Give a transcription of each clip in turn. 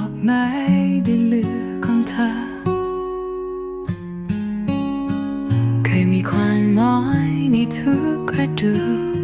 อบไหมได้เหลือของเธอ เคยมีความหมายในทุกกระดูก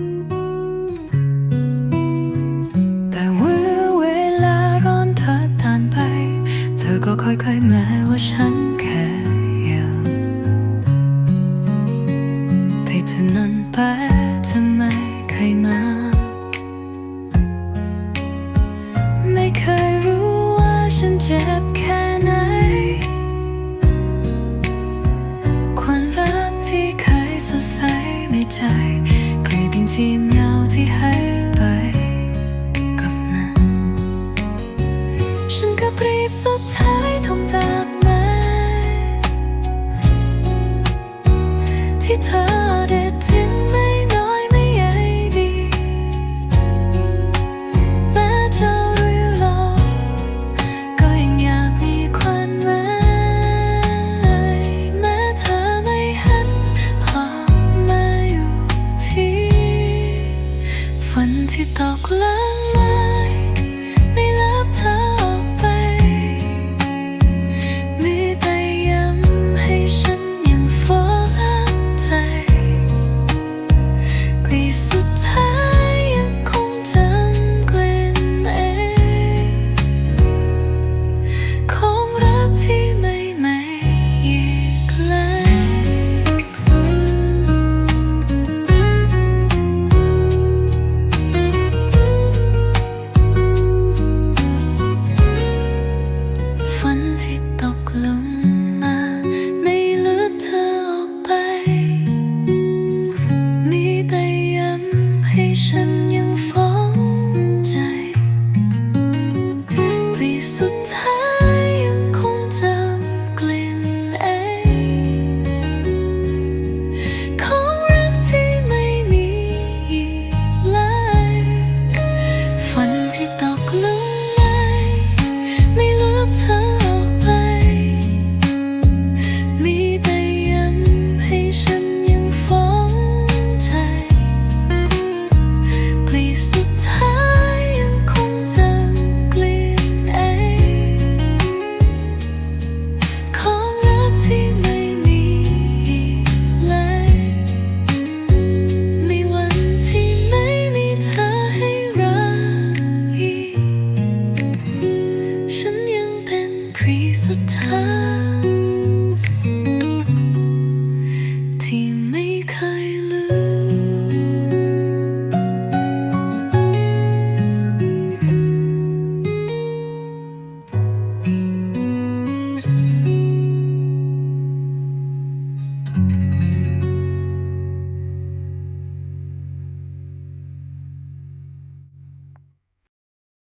เพียงจีบเงาที่หายไปกับน้ำฉันก็ปรีบท้ายทงจากไที่เธอได้ทิ้ ที่ตกละลายไม่รับเธอออกไป มีแต้ำให้ฉันยังฟ้อใจกลีสุดท้าย